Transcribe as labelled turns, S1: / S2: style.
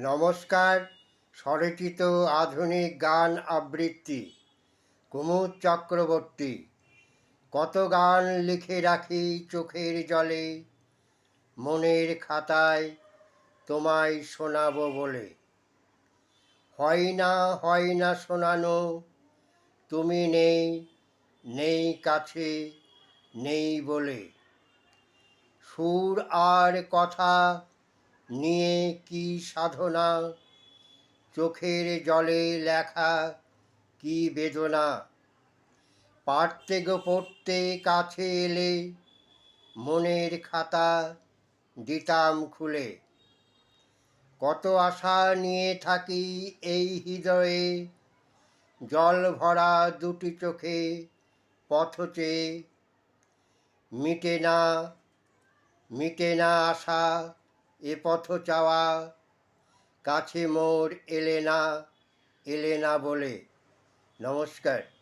S1: নমস্কার, স্বরচিত আধুনিক গান আবৃত্তি, কুমুদ চক্রবর্তী। কত গান লিখে রাখি চোখের জলে, মনের খাতায় তোমায় শোনাবো বলে। হয় না হয় না শোনানো, তুমি নেই নেই কাছে, নেই বলে। সুর আর কথা নিয়ে কি সাধনা? চোখের জলে লেখা কি বেদনা? পারতে গো পড়তে কাছে এলে মনের খাতা দিতাম খুলে। কত আশা নিয়ে থাকি এই হৃদয়ে, জল ভরা দুটি চোখে পথ চেয়ে। মিটে না মিটে না আশা এ পথ চাওয়া কাছে মোর এলে না এলে না বলে। নমস্কার।